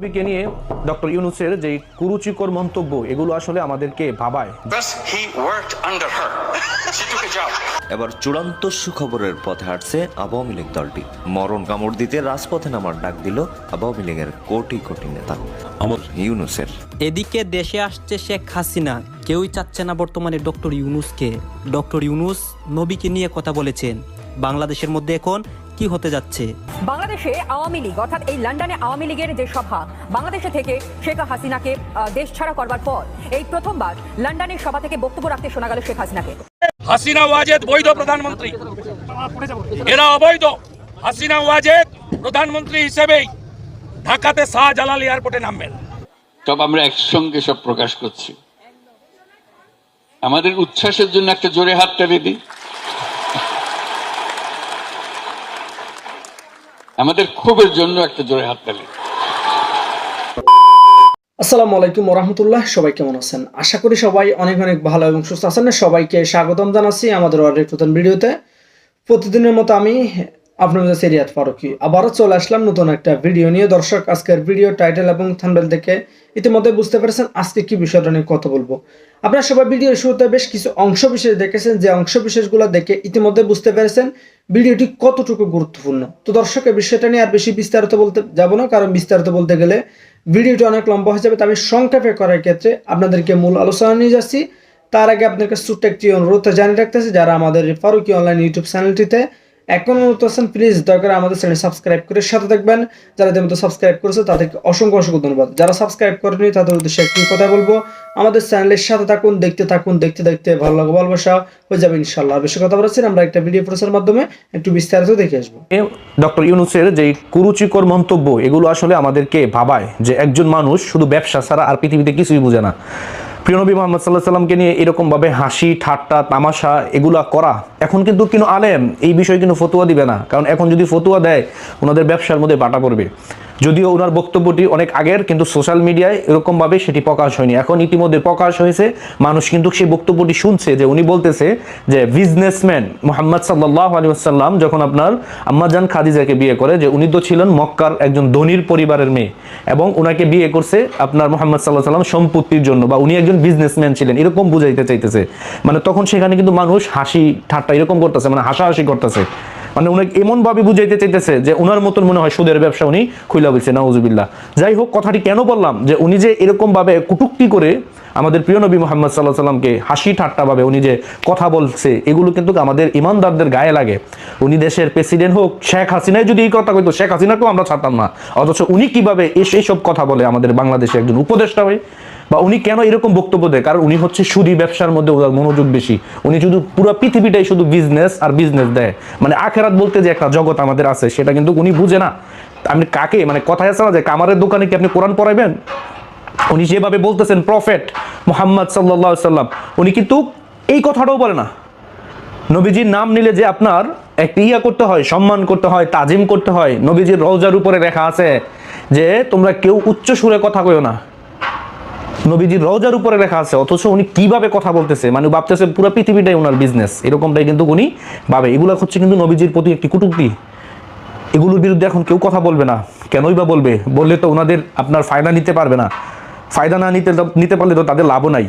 নবীকে নিয়ে ডক্টর ইউনুসের যে কুরুচিকর মন্তব্য এগুলো আসলে আমাদেরকে ভাবায়. এবার চূড়ান্ত সুখবরের পথে হাঁটছে আওয়ামী লীগ দলটি। মরণ কামড় দিতে রাজপথে নামার ডাক দিল আওয়ামী লীগের কোটি কোটি নেতা। আমার। ইউনুসের। এদিকে দেশে আসছে শেখ হাসিনা। কেউই চাচ্ছে না বর্তমানে ডক্টর ইউনুসকে। ডক্টর ইউনুস নবীকে নিয়ে কথা বলেছেন। বাংলাদেশের মধ্যে এখন কি হতে যাচ্ছে? বাংলাদেশে আওয়ামী লীগ অর্থাৎ এই লন্ডনে আওয়ামী লীগের যে সভা বাংলাদেশে থেকে শেখ হাসিনাকে দেশ ছাড়া করবার পর এই প্রথমবার লন্ডনের সভা থেকে বক্তব্য রাখতে শোনা গেল শেখ হাসিনাকে। হাসিনা ওয়াজেদ বৈধ প্রধানমন্ত্রী। এরা অবৈধ। হাসিনা ওয়াজেদ প্রধানমন্ত্রী হিসেবেই ঢাকাতে শাহজালাল এয়ারপোর্টে নামবেন। সব আমরা একসঙ্গে সব প্রকাশ করছি। আমাদের উচ্ছ্বাসের জন্য একটা জোরে হাততালি দিই। আমাদের ক্ষোভের জন্য একটা জোরে হাততালি আসসালামু আলাইকুম রহমতুল্লাহ, সবাই কেমন আছেন? আশা করি সবাই অনেক অনেক ভালো এবং সুস্থ আছেন। সবাইকে স্বাগতম জানাচ্ছি আমাদের অনেক নতুন ভিডিওতে। প্রতিদিনের মতো আমি আপনাদের সিরিয়াত ফারুকি। আবারও চলে আসলাম নতুন একটা ভিডিও নিয়ে। দর্শক, আজকের ভিডিও, টাইটেল এবং থাম্বেল দেখে ইতিমধ্যে বুঝতে পেরেছেন আজকে কি বিষয়টা নিয়ে কথা বলব। আপনারা সবাই ভিডিওর শুরুতে বেশ কিছু অংশ বিশেষ দেখেছেন, যে অংশ বিশেষগুলো দেখে ইতিমধ্যে বুঝতে পেরেছেন ভিডিওটি কতটুকু গুরুত্বপূর্ণ। তো দর্শকের বিষয়টা নিয়ে আর বেশি বিস্তারিত বলতে যাব না, কারণ বিস্তারিত বলতে গেলে ভিডিওটি অনেক লম্বা হয়ে যাবে, তো আমি সংক্ষেপে করার ক্ষেত্রে আপনাদেরকে মূল আলোচনা নিয়ে যাচ্ছি। তার আগে আপনাদেরকে ছোট্ট একটি অনুরোধ জানিয়ে রাখতেছি, যারা আমাদের ফারুকি অনলাইন ইউটিউব চ্যানেলটিতে এখন অনুরোধ আছেন প্লিজ দয়া করে আমাদের চ্যানেল সাবস্ক্রাইব করে সাথে থাকবেন। যারা ইতিমধ্যে সাবস্ক্রাইব করেছে, তাদেরকে অসংখ্য অসংখ্য ধন্যবাদ। যারা সাবস্ক্রাইব করেনি তাদের উদ্দেশ্যে একটি কথা বলব, আমাদের চ্যানেলের সাথে থাকুন, দেখতে থাকুন, দেখতে দেখতে ভালো লাগবে, ভালোবাসা হয়ে যাবে ইনশাল্লাহ বেশি কথা বলেছেন আমরা একটা ভিডিও প্রচারের মাধ্যমে একটু বিস্তারিত দেখে আসব। ডক্টর ইউনুসের যে কুরুচিকর মন্তব্য, এগুলো আসলে আমাদেরকে ভাবায় যে একজন মানুষ শুধু ব্যবসা ছাড়া আর পৃথিবীতে কিছুই বোঝে না। প্রিয় নবী মোহাম্মদ সাল্লাহ সাল্লামকে নিয়ে এরকমভাবে হাসি, ঠাট্টা, তামাশা এগুলা করা, এখন কিন্তু কিন্তু আলেম এই বিষয়ে কিন্তু ফতুয়া দিবে না। কারণ এখন যদি ফতুয়া দেয়, ওনাদের ব্যবসার মধ্যে বাটা পড়বে। যদিও ওনার বক্তব্যটি অনেক আগের, কিন্তু সোশ্যাল মিডিয়ায় এরকমভাবে সেটি প্রকাশ হয়নি। এখন ইতিমধ্যে প্রকাশ হয়েছে, মানুষ কিন্তু সেই বক্তব্যটি শুনছে যে উনি বলতেছে যে বিজনেসম্যান মোহাম্মদ সাল্লাহ আলী আসাল্লাম যখন আপনার আম্মাজান খাদিজাকে বিয়ে করে, যে উনি তো ছিলেন মক্কার একজন ধনীর পরিবারের মেয়ে এবং ওনাকে বিয়ে করছে আপনার মোহাম্মদ সাল্লাহ সাল্লাম সম্পত্তির জন্য বা উনি একজন বিজনেসম্যান ছিলেন, এরকম বুঝাইতে চাইতেছে। মানে তখন সেখানে কিন্তু মানুষ হাসি ঠাট্টা এরকম করতেছে মানে হাসাহাসি করতেছে। মানে উনি এমন ভাবে বুঝাইতে চাইতেছে যে ওনার মতন মনে হয় সুদের ব্যবসা উনি খুইলা বলছে, নাউজুবিল্লাহ। যাই হোক, কথাটি কেন বললাম? যে উনি যে এরকম ভাবে কুটুক্তি করে আমাদের প্রিয় নবী মোহাম্মদ সাল্লাহ সাল্লামকে হাসি ঠাট্টা ভাবে উনি যে কথা বলছে, এগুলো কিন্তু আমাদের ইমানদারদের গায়ে লাগে। উনি দেশের প্রেসিডেন্ট হোক, শেখ হাসিনাই যদি এই কথা কইতো, শেখ হাসিনাকেও আমরা ছাড়তাম না। অথচ উনি কীভাবে এইসব কথা বলে আমাদের বাংলাদেশে একজন উপদেষ্টা হয়ে বা উনি কেন এরকম বক্তব্য দেয়? কারণ উনি হচ্ছে সুদী ব্যবসার মধ্যে মনোযোগ বেশি। উনি শুধু পুরো পৃথিবীটাই শুধু বিজনেস আর বিজনেস দেয়। মানে আখেরাত বলতে যে একটা জগৎ আমাদের আছে, সেটা কিন্তু উনি বুঝে না। আপনি কাকে মানে কথায় আছে না যে, কামারের দোকানে কি আপনি কোরআন পড়াইবেন? উনি যেভাবে বলতেছেন প্রফেট মোহাম্মদ সাল্লাহ সাল্লাম, উনি কিন্তু এই কথাটাও বলে না। নবীজির নাম নিলে যে আপনার একটা ইয়া করতে হয়, সম্মান করতে হয়, তাজিম করতে হয়, নবীজির রওজার উপরে লেখা আছে যে, তোমরা কেউ উচ্চ সুরে কথা কইও না। নবীজির রওজার উপরে লেখা আছে, অথচ উনি কীভাবে কথা বলতেছে? মানে ভাবতেছে পুরো পৃথিবীটাই ওনার বিজনেস এরকমটাই কিন্তু উনি ভাবে। এগুলো হচ্ছে কিন্তু নবীজির প্রতি একটি কুটুক্তি। এগুলোর বিরুদ্ধে এখন কেউ কথা বলবে না। কেনই বা বলবে? বললে তো ওনাদের আপনার ফায়দা নিতে পারবে না। ফায়দা না নিতে নিতে পারলে তো তাদের লাভও নাই।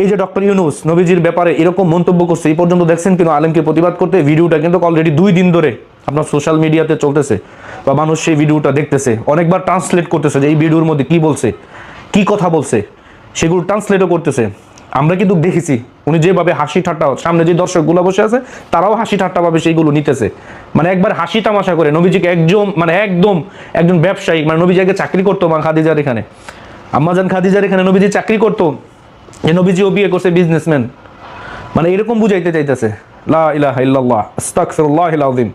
এই যে ডক্টর ইউনুস, নবীজির ব্যাপারে এরকম মন্তব্য করছে, এই পর্যন্ত দেখছেন কিন্তু আলেমকে প্রতিবাদ করতে? ভিডিওটা কিন্তু অলরেডি দুই দিন ধরে আপনার সোশ্যাল মিডিয়াতে চলতেছে। বা মানুষ সেই ভিডিওটা দেখতেছে। অনেকবার ট্রান্সলেট করতেছে যে এই ভিডিওর মধ্যে কি বলছে। কি কথা বলছে? সেগুলো ট্রান্সলেটও করতেছে। আমরা কিন্তু দেখেছি, উনি যেভাবে হাসি ঠাট্টা, সামনে যে দর্শকগুলো বসে আছে, তারাও হাসি ঠাট্টা ভাবে সেইগুলো নিতেছে। মানে একবার হাসি তামাশা করে, নবীজিকে একদম মানে একদম একজন ব্যবসায়িক মানে নবীজি আগে চাকরি করতো মা খাদিজার এখানে। আম্মাজান খাদিজার এখানে নবীজি চাকরি করতো, এ নবীজিও বিয়ে করছে বিজনেসম্যান মানে এরকম বুঝাইতে চাইতেছে, লা ইলাহা ইল্লাল্লাহ, আস্তাগফিরুল্লাহিল আযীম।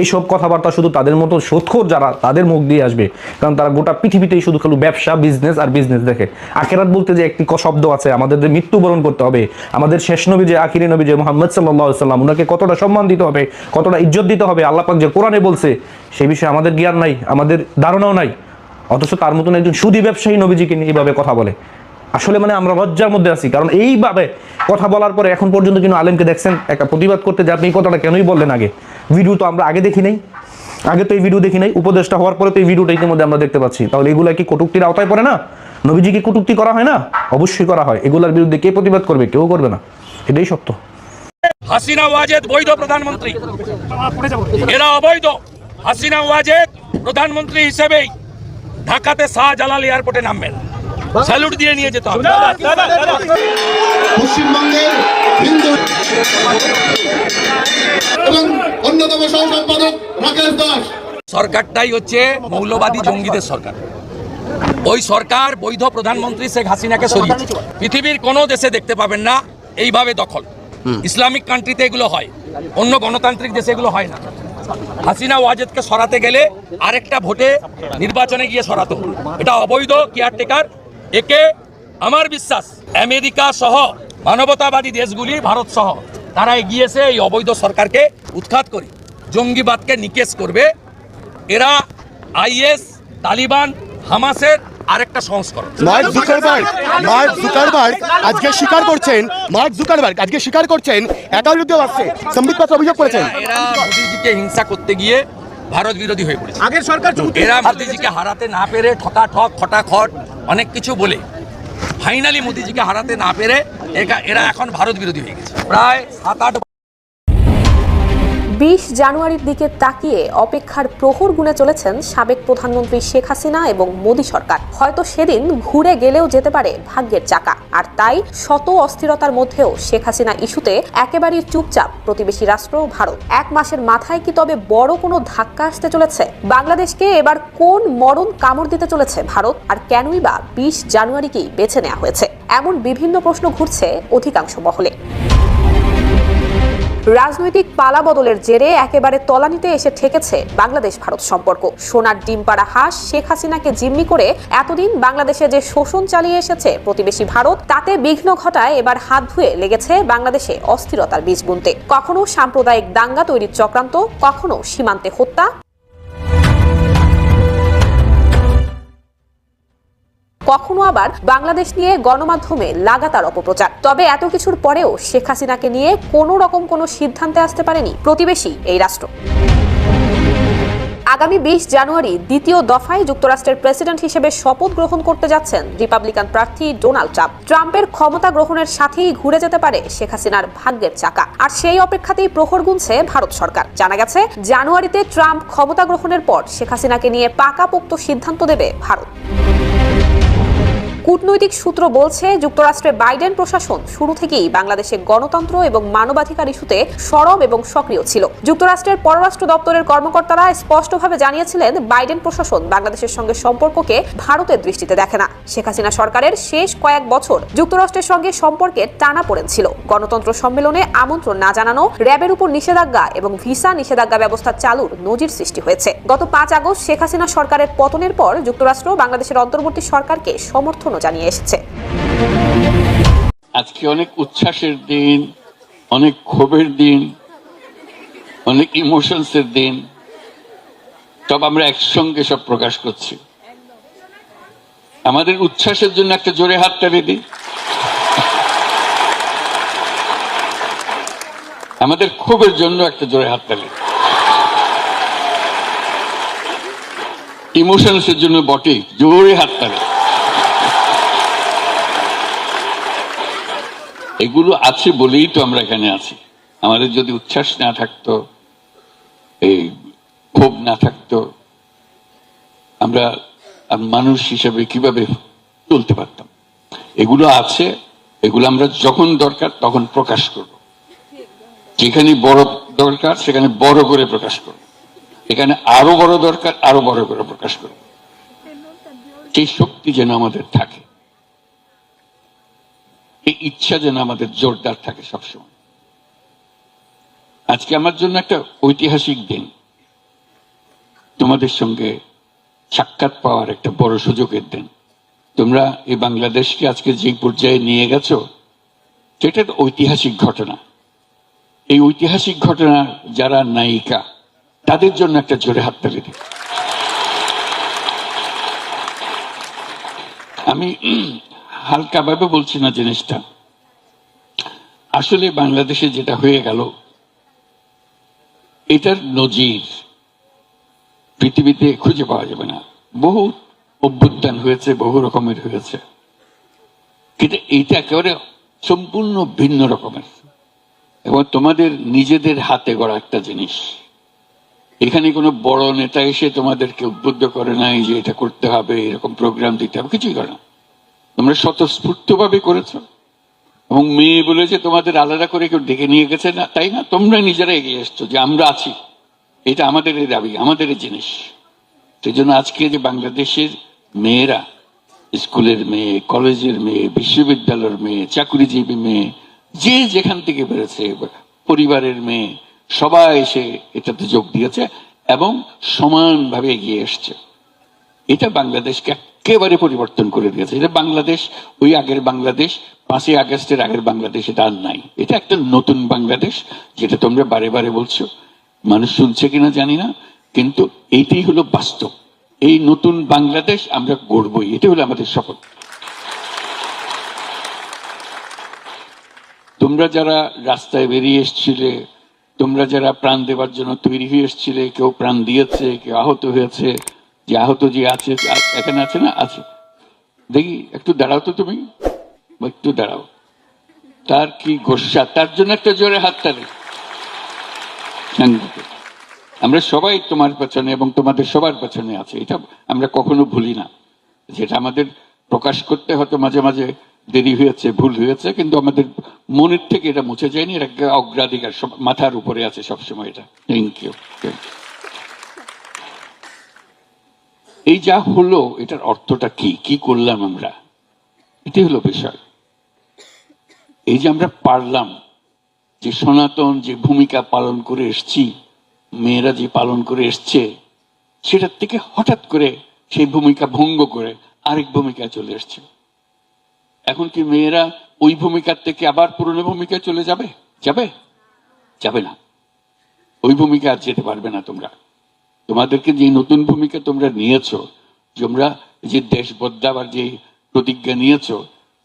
এইসব কথাবার্তা শুধু তাদের মতো সৎখোর যারা, তাদের মুখ দিয়ে আসবে। কারণ তারা গোটা পৃথিবীতেই শুধু খালি ব্যবসা বিজনেস আর বিজনেস দেখে। আখেরাত বলতে যে একটি শব্দ আছে, আমাদের যে মৃত্যুবরণ করতে হবে, আমাদের শেষ নবী যে, আখিরি নবী যে, মোহাম্মদ সাল্লাহ সাল্লাম ওনাকে কতটা সম্মান দিতে হবে, কতটা ইজ্জত দিতে হবে, আল্লাহ পাক যে কোরআনে বলছে, সেই বিষয়ে আমাদের জ্ঞান নাই, আমাদের ধারণাও নাই। অথচ তার মতন একজন সুদী ব্যবসায়ী নবীজিকে নিয়ে এইভাবে কথা বলে। আসলে মানে আমরা লজ্জার মধ্যে আছি, কারণ এইভাবে কথা বলার পরে এখন পর্যন্ত কিন্তু আলেমকে দেখছেন, একটা প্রতিবাদ করতে যে আপনি এই কথাটা কেনই বললেন আগে। ভিডিও তো আমরা আগে দেখি নাই। আগে তো এই ভিডিও দেখি নাই। উপদেশটা হওয়ার পরে তো এই ভিডিওটা ইতিমধ্যে আমরা দেখতে পাচ্ছি। তাহলে এগুলো কি কটুক্তির আওতায় পড়ে না? নবীজি কি কটুক্তি করা হয় না? অবশ্যই করা হয়। এগুলার বিরুদ্ধে কে প্রতিবাদ করবে, কেউ করবে না। এটাই সত্য। হাসিনা ওয়াজেদ বৈধ প্রধানমন্ত্রী। এরা অবৈধ। হাসিনা ওয়াজেদ প্রধানমন্ত্রী হিসেবেই ঢাকাতে শাহজালাল এয়ারপোর্টে নামবেন। স্যালুট দিয়ে নিয়ে যেতে হবে। পশ্চিমবঙ্গের হিন্দু এবং অন্যতম সহ সম্পাদক রাকেশ দাস। সরকারটাই হচ্ছে মৌলবাদী জঙ্গিদের সরকার। ওই সরকার বৈধ প্রধানমন্ত্রী শেখ হাসিনাকে সরিয়েছে। পৃথিবীর কোনো দেশে দেখতে পাবেন না এইভাবে দখল। ইসলামিক কান্ট্রিতে এগুলো হয় অন্য গণতান্ত্রিক দেশে এগুলো হয় না। হাসিনা ওয়াজেদকে সরাতে গেলে আরেকটা ভোটে নির্বাচনে গিয়ে সরাতো। এটা অবৈধ কেয়ারটেকার একে আমার বিশ্বাস আমেরিকা সহ মানবতাবাদী দেশগুলি ভারত সহ তারা এগিয়েছে এই অবৈধ সরকারকে উৎখাত করে জঙ্গিবাদকে নিকেশ করবে। এরা আইএস তালিবান হামাসের আরেকটা সংস্করণ। মার্ক জুকারবার্গ মার্ক জুকারবার্গ আজকে স্বীকার করছেন মার্ক জুকারবার্গ আজকে স্বীকার করছেন একার বিরুদ্ধে আসছে সম্বিত অভিযোগ করেছেন। এরা মোদিজিকে হিংসা করতে গিয়ে ভারত বিরোধী হয়ে পড়েছে। আগের সরকার এরা মোদিজিকে হারাতে না পেরে ঠকা ঠক খটা খট অনেক কিছু বলে। ফাইনালি মোদিজিকে হারাতে না পেরে এরা এখন ভারত বিরোধী হয়ে গেছে। প্রায় সাত আট বিশ জানুয়ারির দিকে তাকিয়ে অপেক্ষার প্রহর গুনে চলেছেন সাবেক প্রধানমন্ত্রী শেখ হাসিনা এবং মোদী সরকার। হয়তো সেদিন ঘুরে গেলেও যেতে পারে ভাগ্যের চাকা। আর তাই শত অস্থিরতার মধ্যেও শেখ হাসিনা ইস্যুতে একেবারেই চুপচাপ প্রতিবেশী রাষ্ট্র ভারত। এক মাসের মাথায় কি তবে বড় কোনো ধাক্কা আসতে চলেছে? বাংলাদেশকে এবার কোন মরণ কামড় দিতে চলেছে ভারত? আর কেনই বা বিশ জানুয়ারিকেই বেছে নেওয়া হয়েছে? এমন বিভিন্ন প্রশ্ন ঘুরছে অধিকাংশ মহলে। রাজনৈতিক পালা বদলের জেরে একেবারে তলানিতে এসে ঠেকেছে বাংলাদেশ ভারত সম্পর্ক। সোনার ডিম পাড়া হাঁস শেখ হাসিনাকে জিম্মি করে এতদিন বাংলাদেশে যে শোষণ চালিয়ে এসেছে প্রতিবেশী ভারত, তাতে বিঘ্ন ঘটায় এবার হাত ধুয়ে লেগেছে বাংলাদেশে অস্থিরতার বীজ বুনতে। কখনো সাম্প্রদায়িক দাঙ্গা তৈরির চক্রান্ত, কখনো সীমান্তে হত্যা কখনো আবার বাংলাদেশ নিয়ে গণমাধ্যমে লাগাতার অপপ্রচার। তবে এত কিছুর পরেও শেখ হাসিনাকে নিয়ে কোনো রকম কোনো সিদ্ধান্তে আসতে পারেনি প্রতিবেশী এই রাষ্ট্র। আগামী বিশ জানুয়ারি দ্বিতীয় দফায় যুক্তরাষ্ট্রের প্রেসিডেন্ট হিসেবে শপথ গ্রহণ করতে যাচ্ছেন রিপাবলিকান প্রার্থী ডোনাল্ড ট্রাম্প। ট্রাম্পের ক্ষমতা গ্রহণের সাথেই ঘুরে যেতে পারে শেখ হাসিনার ভাগ্যের চাকা। আর সেই অপেক্ষাতেই প্রহর গুনছে ভারত সরকার। জানা গেছে, জানুয়ারিতে ট্রাম্প ক্ষমতা গ্রহণের পর শেখ হাসিনাকে নিয়ে পাকাপোক্ত সিদ্ধান্ত দেবে ভারত। কূটনৈতিক সূত্র বলছে, যুক্তরাষ্ট্রে বাইডেন প্রশাসন শুরু থেকেই বাংলাদেশে গণতন্ত্র এবং মানবাধিকার ইস্যুতে সরব এবং সক্রিয় ছিল। যুক্তরাষ্ট্রের পররাষ্ট্র দপ্তরের কর্মকর্তারা স্পষ্টভাবে জানিয়েছিলেন, বাইডেন প্রশাসন বাংলাদেশের সঙ্গে সম্পর্ককে ভারতের দৃষ্টিতে দেখে না। শেখ হাসিনা সরকারের শেষ কয়েক বছর যুক্তরাষ্ট্রের সঙ্গে সম্পর্কে টানা পড়েন ছিল। গণতন্ত্র সম্মেলনে আমন্ত্রণ না জানানো, র্যাবের উপর নিষেধাজ্ঞা এবং ভিসা নিষেধাজ্ঞা ব্যবস্থা চালুর নজির সৃষ্টি হয়েছে। গত পাঁচ আগস্ট শেখ হাসিনা সরকারের পতনের পর যুক্তরাষ্ট্র বাংলাদেশের অন্তর্বর্তী সরকারকে সমর্থনও জানিয়ে এসেছে। আজকে অনেক উচ্ছ্বাসের দিন, অনেক ক্ষোভের দিন, অনেক ইমোশনসের দিন। সব আমরা একসঙ্গে সব প্রকাশ করছি। আমাদের উচ্ছ্বাসের জন্য একটা জোরে হাততালি দিই আমাদের ক্ষোভের জন্য একটা জোরে হাত হাততালি ইমোশনসের জন্য বটে, জোরে হাত হাততালি এগুলো আছে বলেই তো আমরা এখানে আছি। আমাদের যদি উচ্ছ্বাস না থাকতো, এই ক্ষোভ না থাকতো, আমরা মানুষ হিসেবে কীভাবে চলতে পারতাম? এগুলো আছে, এগুলো আমরা যখন দরকার তখন প্রকাশ করব। যেখানে বড় দরকার, সেখানে বড় করে প্রকাশ করব। এখানে আরও বড় দরকার, আরও বড় করে প্রকাশ করব। সেই শক্তি যেন আমাদের থাকে। এই ইচ্ছা যেন আমাদের জোরদার থাকে সবসময়। আজকে আমার জন্য একটা ঐতিহাসিক দিন। তোমাদের সঙ্গে সাক্ষাৎ পাওয়ার একটা বড় সুযোগের দিন। তোমরা এই বাংলাদেশকে আজকে যে পর্যায়ে নিয়ে গেছো, সেটা ঐতিহাসিক ঘটনা। এই ঐতিহাসিক ঘটনা যারা নায়িকা, তাদের জন্য একটা জোরে হাততালি দিই। আমি হালকাভাবে বলছি না জিনিসটা। আসলে বাংলাদেশে যেটা হয়ে গেল, এটার নজির পৃথিবীতে খুঁজে পাওয়া যাবে না। বহু অভ্যুত্থান হয়েছে, বহু রকমের হয়েছে। কিন্তু এইটা একেবারে সম্পূর্ণ ভিন্ন রকমের। এবং তোমাদের নিজেদের হাতে গড়া একটা জিনিস। এখানে কোনো বড় নেতা এসে তোমাদেরকে উদ্বুদ্ধ করে নাই যে এটা করতে হবে, এরকম প্রোগ্রাম দিতে হবে, কিছুই করে না। তোমরা স্বতঃস্ফূর্ত ভাবে করেছ। এবং মেয়ে বলেছে, তোমাদের আলাদা করে কেউ ডেকে নিয়ে গেছে না? তাই না? তোমরা নিজেরা এগিয়ে এসছো যে আমরা আছি। এটা আমাদের দাবি, আমাদের জিনিস। সেই জন্য আজকে যে বাংলাদেশের মেয়েরা, স্কুলের মেয়ে, কলেজের মেয়ে, বিশ্ববিদ্যালয়ের মেয়ে, চাকরিজীবী মেয়ে, যে যেখান থেকে বেড়েছে পরিবারের মেয়ে, সবাই এসে এটাতে যোগ দিয়েছে এবং সমানভাবে এগিয়ে এসছে। এটা বাংলাদেশকে একেবারে পরিবর্তন করে দিয়েছে। এটা বাংলাদেশ, ওই আগের বাংলাদেশ, পাঁচই আগস্টের আগের বাংলাদেশ এটা আর নাই। এটা একটা নতুন বাংলাদেশ, যেটা তোমরা বারে বারে বলছো। মানুষ শুনছে কিনা জানি না, কিন্তু এইটাই হলো বাস্তব। এই নতুন বাংলাদেশ আমরা গড়বই এটা হলো আমাদের শপথ। তোমরা যারা রাস্তায় বেরিয়ে এসছিলে, তোমরা যারা প্রাণ দেওয়ার জন্য তৈরি হয়ে এসছিলে, কেউ প্রাণ দিয়েছে, কেউ আহত হয়েছে যে আহত যে আছে এখানে আছে না? আছে। দেখি, একটু দাঁড়াও তো তুমি। একটু দাঁড়াও। তার কি গোসা তার জন্য একটা জোরে হাত তালে। আমরা সবাই তোমার পেছনে এবং তোমাদের সবার পেছনে আছে। এটা আমরা কখনো ভুলি না। যেটা আমাদের প্রকাশ করতে হয়তো মাঝে মাঝে দেরি হয়েছে, ভুল হয়েছে, কিন্তু আমাদের মনের থেকে এটা মুছে যায়নি। এটা অগ্রাধিকার মাথার উপরে আছে সবসময় এটা। থ্যাংক ইউ থ্যাংক ইউ এই যা হলো, এটার অর্থটা কি? কি করলাম আমরা? এটাই হলো বিষয়। এই যে আমরা পারলাম, যে সনাতন যে ভূমিকা পালন করে এসছি, মেয়েরা যে পালন করে এসছে, সেটার থেকে হঠাৎ করে সেই ভূমিকা ভঙ্গ করে আরেক ভূমিকা চলে এসছে। এখন কি মেয়েরা ওই ভূমিকার থেকে আবার পুরনো ভূমিকায় চলে যাবে? যাবে? যাবে না। ওই ভূমিকা আর যেতে পারবে না তোমরা। তোমাদেরকে যে নতুন ভূমিকা তোমরা নিয়েছো, তোমরা যে দেশ বদলাবার যে প্রতিজ্ঞা নিয়েছো,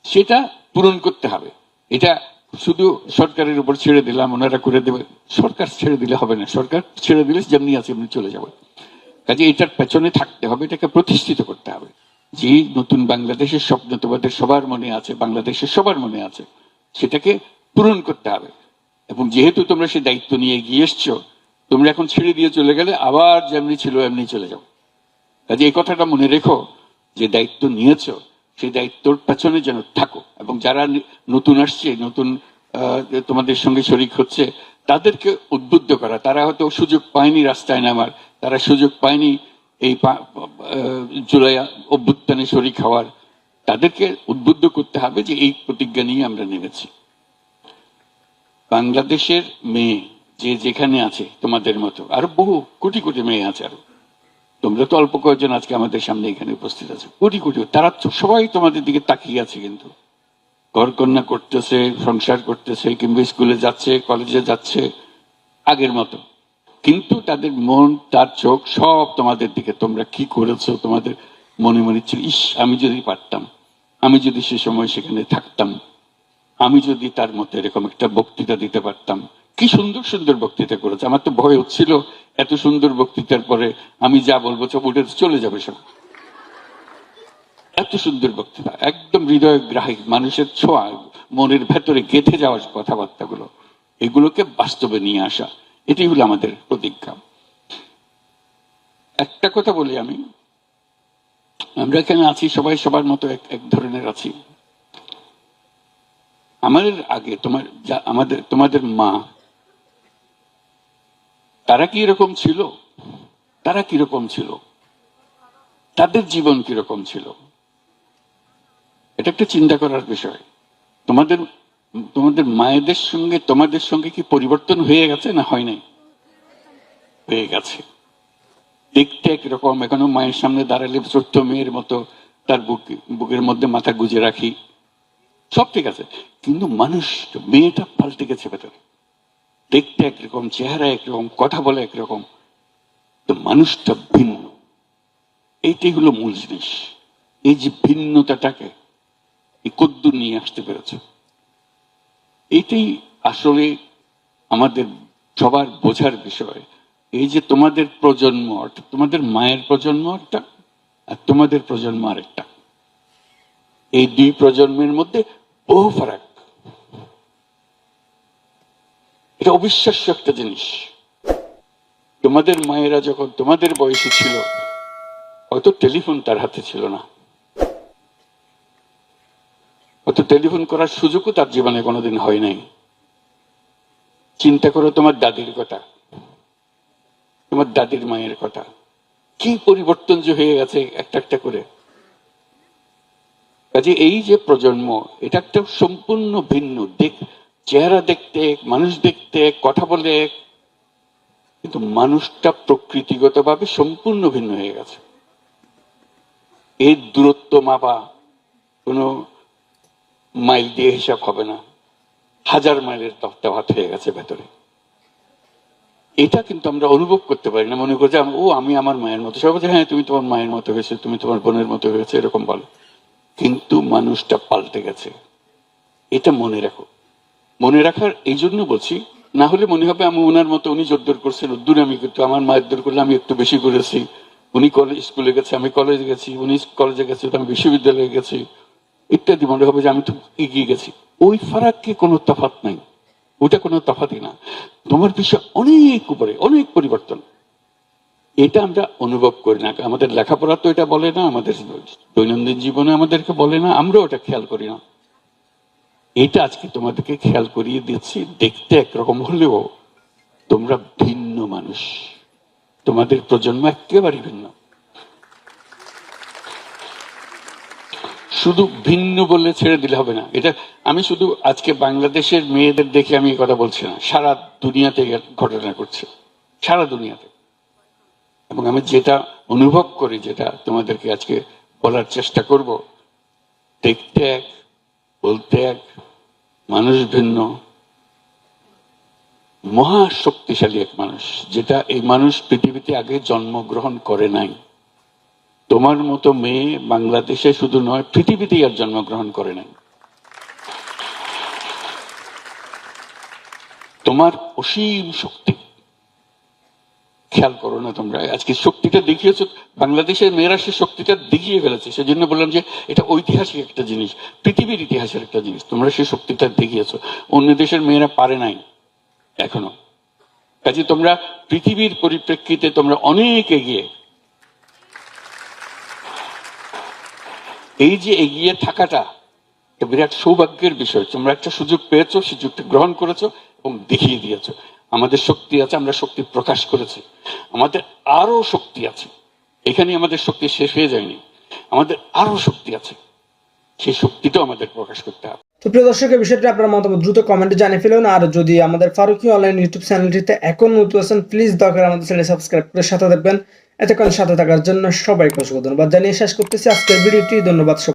সেটা পূরণ করতে হবে। এটা শুধু সরকারের উপর ছেড়ে দিলাম, ওনারা করে দেবে। সরকার ছেড়ে দিলে হবে না, সরকার ছেড়ে দিলে যেমনি আছে এমনি চলে যাবে। কাজে এটার পেছনে থাকতে হবে, এটাকে প্রতিষ্ঠিত করতে হবে। যে নতুন বাংলাদেশের স্বপ্ন তোমাদের সবার মনে আছে, বাংলাদেশের সবার মনে আছে, সেটাকে পূরণ করতে হবে। এবং যেহেতু তোমরা সেই দায়িত্ব নিয়ে এগিয়ে এসছো তোমরা এখন ছেড়ে দিয়ে চলে গেলে আবার যেমনি ছিল এমনি চলে যাও। কাজে এই কথাটা মনে রেখো, যে দায়িত্ব নিয়েছো, সেই দায়িত্বর পেছনে যেন থাকো। এবং যারা নতুন আসছে, নতুন তোমাদের সঙ্গে শরিক হচ্ছে, তাদেরকে উদ্বুদ্ধ করা। তারা হয়তো সুযোগ পায়নি রাস্তায় নামার, তারা সুযোগ পায়নি এই জুলাই অভ্যুত্থানে শরিক হওয়ার। তাদেরকে উদ্বুদ্ধ করতে হবে যে এই প্রতিজ্ঞা নিয়ে আমরা নেমেছি। বাংলাদেশের মেয়ে যে যেখানে আছে তোমাদের মতো। আরও বহু কোটি কোটি মেয়ে আছে আরও। তোমরা তো অল্প কয়েকজন আজকে আমাদের সামনে এখানে উপস্থিত আছে। কোটি কোটি, তারা সবাই তোমাদের দিকে তাকিয়ে আছে কিন্তু। ঘরকন্যা করতেছে, সংসার করতেছে, কিংবা স্কুলে যাচ্ছে, কলেজে যাচ্ছে, আগের মতো। কিন্তু তাদের মন, তার চোখ সব তোমাদের দিকে। তোমরা কি করেছ? তোমাদের মনে মনে ছিল, ইস, আমি যদি পারতাম, আমি যদি সে সময় সেখানে থাকতাম, আমি যদি তার মতো এরকম একটা বক্তৃতা দিতে পারতাম কি সুন্দর সুন্দর বক্তৃতা করেছে। আমার তো ভয় হচ্ছিল এত সুন্দর বক্তৃতার পরে আমি যা বলব সব উঠে চলে যাবে সব। এত সুন্দর বক্তৃতা, একদম হৃদয় গ্রাহী মানুষের ছোঁয়া, মনের ভেতরে গেঁথে যাওয়ার কথাবার্তাগুলো, এগুলোকে বাস্তবে নিয়ে আসা এটি হলো আমাদের প্রতিজ্ঞা। একটা কথা বলি আমি, আমরা এখানে আছি, সবাই সবার মতো এক এক ধরনের আছি। আমাদের আগে তোমার আমাদের, তোমাদের মা তারা কি এরকম ছিল? তারা কীরকম ছিল? তাদের জীবন কীরকম ছিল? এটা একটা চিন্তা করার বিষয়। তোমাদের তোমাদের মায়েদের সঙ্গে, তোমাদের সঙ্গে কি পরিবর্তন হয়ে গেছে না হয় নাই? হয়ে গেছে। দেখতে একরকম, এখনও মায়ের সামনে দাঁড়ালে ছোট্ট মেয়ের মতো তার বুক, বুকের মধ্যে মাথা গুজে রাখি। সব ঠিক আছে। কিন্তু মানুষ, মেয়েটা পাল্টে গেছে ভেতরে। দেখতে একরকম চেহারা একরকম কথা বলে একরকম তো মানুষটা ভিন্ন। এইটাই হলো মূল জিনিস। এই যে ভিন্নতাটাকে এই কদ্দুর নিয়ে আসতে পেরেছে। এইটাই আসলে আমাদের সবার বোঝার বিষয়। এই যে তোমাদের প্রজন্ম, অর্থাৎ তোমাদের মায়ের প্রজন্ম একটা, আর তোমাদের প্রজন্ম আরেকটা। এই দুই প্রজন্মের মধ্যে বহু ফারাক। এটা অবিশ্বাস্য একটা জিনিস। তোমাদের মায়েরা যখন তোমাদের বয়সী ছিল হয়তো টেলিফোন তার হাতে ছিল না। হয়তো টেলিফোন করার সুযোগও তার জীবনে কোনোদিন হয় নাই। চিন্তা করো তোমার দাদির কথা। তোমার দাদির মায়ের কথা। কি পরিবর্তন যে হয়ে গেছে একটা একটা করে। কাজে এই যে প্রজন্ম, এটা একটা সম্পূর্ণ ভিন্ন দেখ চেহারা দেখতে, মানুষ দেখতে, কথা বলে কিন্তু মানুষটা প্রকৃতিগতভাবে সম্পূর্ণ ভিন্ন হয়ে গেছে। এর দূরত্ব মাপা কোনো মাইল দিয়ে হিসাব হবে না। হাজার মাইলের তফতাভাত হয়ে গেছে ভেতরে। এটা কিন্তু আমরা অনুভব করতে পারি না। মনে করছি ও, আমি আমার মায়ের মতো। সবাই হ্যাঁ তুমি তোমার মায়ের মতো হয়েছে, তুমি তোমার বোনের মতো হয়েছে, এরকম বলো। কিন্তু মানুষটা পাল্টে গেছে। এটা মনে রাখো। মনে রাখার এই জন্য বলছি, না হলে মনে হবে আমি ওনার মতো উনি জোরদোর করছেন দূর আমি কিন্তু আমার মায়ের দূর করলে আমি একটু বেশি করেছি উনি কলেজ স্কুলে গেছে, আমি কলেজে গেছি, উনি কলেজে গেছে আমি বিশ্ববিদ্যালয়ে গেছি। ইত্যাদি মনে হবে যে আমি তো এগিয়ে গেছি। ওই ফারাককে কোনো তফাৎ নাই। ওটা কোনো তফাতই না। তোমার বিষয় অনেক উপরে, অনেক পরিবর্তন। এটা আমরা অনুভব করি না। আমাদের লেখাপড়া তো এটা বলে না, আমাদের দৈনন্দিন জীবনে আমাদেরকে বলে না, আমরাও এটা খেয়াল করি না। এটা আজকে তোমাদেরকে খেয়াল করিয়ে দিচ্ছি, দেখতে একরকম হলেও তোমরা ভিন্ন মানুষ। তোমাদের প্রজন্ম একেবারে ভিন্ন। শুধু ভিন্ন বললে ছেড়ে দিলে হবে না। এটা আমি শুধু আজকে বাংলাদেশের মেয়েদের দেখে আমি কথা বলছি না। সারা দুনিয়াতে ঘটনা করছে সারা দুনিয়াতে। এবং আমি যেটা অনুভব করি, যেটা তোমাদেরকে আজকে বলার চেষ্টা করব, দেখতে এক বলতে এক মানুষ ভিন্ন মহা শক্তিশালী এক মানুষ, যেটা এই মানুষ পৃথিবীতে আগে জন্মগ্রহণ করে নাই। তোমার মতো মেয়ে বাংলাদেশে শুধু নয়, পৃথিবীতেই আর জন্মগ্রহণ করে নাই। তোমার অসীম শক্তি খেয়াল করো না তোমরা। আজকে শক্তিটা দেখিয়েছো, বাংলাদেশের মেয়েরা সে শক্তিটা দেখিয়ে ফেলেছে। সেজন্য বললাম যে এটা ঐতিহাসিক একটা জিনিস, পৃথিবীর ইতিহাসের একটা জিনিস। তোমরা সেই শক্তিটা দেখিয়েছো। অন্য দেশের মেয়েরা পারে নাই, এখনও। কাজে তোমরা পৃথিবীর পরিপ্রেক্ষিতে তোমরা অনেক এগিয়ে। এই যে এগিয়ে থাকাটা বিরাট সৌভাগ্যের বিষয়। তোমরা একটা সুযোগ পেয়েছ, সুযোগটা গ্রহণ করেছ এবং দেখিয়ে দিয়েছ। আমাদের শক্তি আছে, আমরা শক্তি প্রকাশ করেছি। আমাদের আরও শক্তি আছে। এখানে আমাদের শক্তি শেষ হয়ে যায়নি। আমাদের আরও শক্তি আছে। সেই শক্তিটাও আমাদের প্রকাশ করতে হবে। তো প্রিয় দর্শক, এই বিষয়টি আপনার মতামত দ্রুত কমেন্টে জানিয়ে ফেলুন। আর যদি আমাদের ফারুকি অনলাইন ইউটিউব চ্যানেলটিতে এখন নতুন আছেন প্লিজ দয়া করে আমাদের চ্যানেল সাবস্ক্রাইব করে সাথে থাকবেন। এতক্ষণ সাথে থাকার জন্য সবাইকে অসংখ্য ধন্যবাদ জানিয়ে শেষ করতেছি। আজকের ভিডিওটি, ধন্যবাদ।